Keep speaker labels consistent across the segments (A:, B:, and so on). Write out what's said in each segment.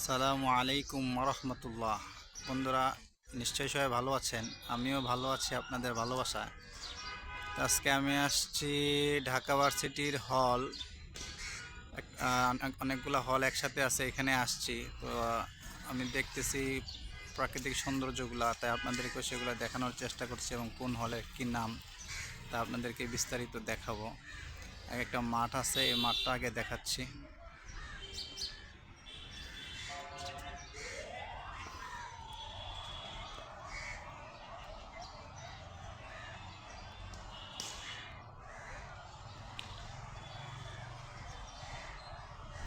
A: আসসালামু আলাইকুম রহমতুল্লাহ বন্ধুরা, নিশ্চয়ই সবাই ভালো আছেন? আমিও ভালো আছি আপনাদের ভালোবাসায়। আজকে আমি আসছি ঢাকা ভার্সিটির হল। অনেকগুলো হল একসাথে আছে, এখানে আসছি। তো আমি দেখতেছি প্রাকৃতিক সৌন্দর্যগুলো, তাই আপনাদেরকে সেগুলো দেখানোর চেষ্টা করছি এবং কোন হলের কী নাম, তা আপনাদেরকে বিস্তারিত দেখাবো। একটা মাঠ আছে, এই মাঠটা আগে দেখাচ্ছি।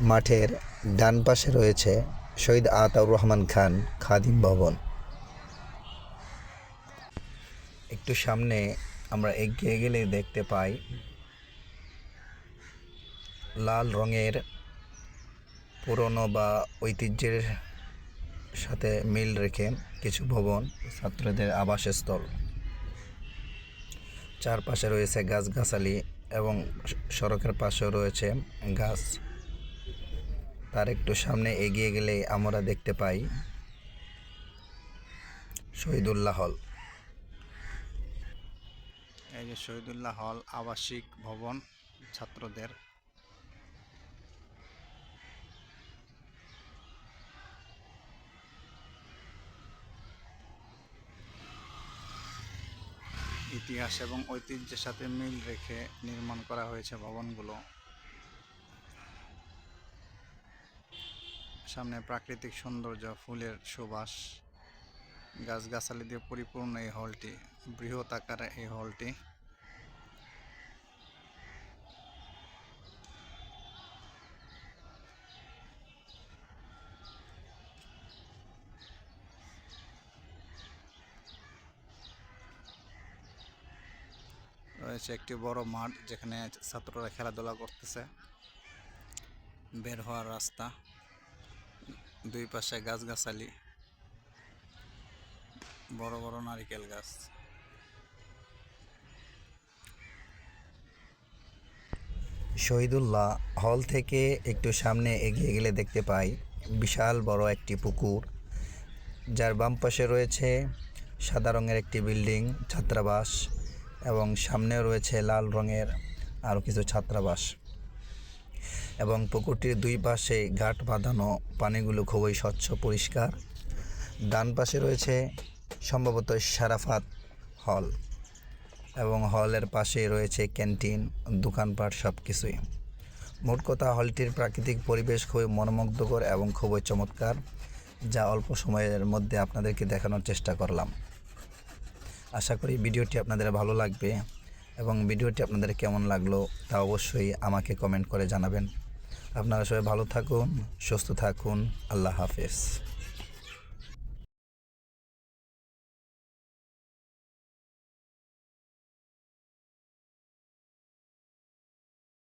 B: মাঠের ডান পাশে রয়েছে শহীদ আতাউর রহমান খান খাদিম ভবন। একটু সামনে আমরা এগিয়ে গেলে দেখতে পাই লাল রঙের পুরনো বা ঐতিহ্যের সাথে মিল রেখে কিছু ভবন ছাত্রদের আবাসস্থল। চারপাশে রয়েছে গাছগাছালি এবং সড়কের পাশেও রয়েছে গাছ তার একটু সামনে এগিয়ে গেলে আমরা দেখতে পাই শহীদুল্লাহ হল।
A: এই যে শহীদুল্লাহ হল আবাসিক ভবন ছাত্রদের। ইতিহাস এবং ঐতিহ্যের সাথে মিল রেখে নির্মাণ করা হয়েছে ভবনগুলো। সামনে প্রাকৃতিক সৌন্দর্য, ফুলের সুবাস, গাছগাছালি দিয়ে পরিপূর্ণ এই হলটি, বৃহৎ আকারে এই হলটি। রয়েছে একটি বড় মাঠ যেখানে ছাত্ররা খেলাধুলা করতেছে। বের হওয়ার রাস্তা। দুই পাশে গাছগাছালি, বড় বড় নারিকেল গাছ।
B: শহীদুল্লাহ হল থেকে একটু সামনে এগিয়ে গেলে দেখতে পাই বিশাল বড় একটি পুকুর, যার বাম পাশে রয়েছে সাদা রঙের একটি বিল্ডিং, ছাত্রাবাস, এবং সামনেও রয়েছে লাল রঙের আরও কিছু ছাত্রাবাস। এবং পুকুরটির দুই পাশে ঘাট বাঁধানো, পানিগুলো খুবই স্বচ্ছ, পরিষ্কার। ডান পাশে রয়েছে সম্ভবত সারাফাত হল এবং হলের পাশে রয়েছে ক্যান্টিন, দোকানপাট সব কিছুই মোট কথা, হলটির প্রাকৃতিক পরিবেশ খুবই মনোমুগ্ধকর এবং খুবই চমৎকার, যা অল্প সময়ের মধ্যে আপনাদেরকে দেখানোর চেষ্টা করলাম। আশা করি ভিডিওটি আপনাদের ভালো লাগবে। এবং ভিডিওটি আপনাদের কেমন লাগল তা অবশ্যই আমাকে কমেন্ট করে জানাবেন। আপনারা সবাই ভালো থাকুন, সুস্থ থাকুন, আল্লাহ হাফেজ।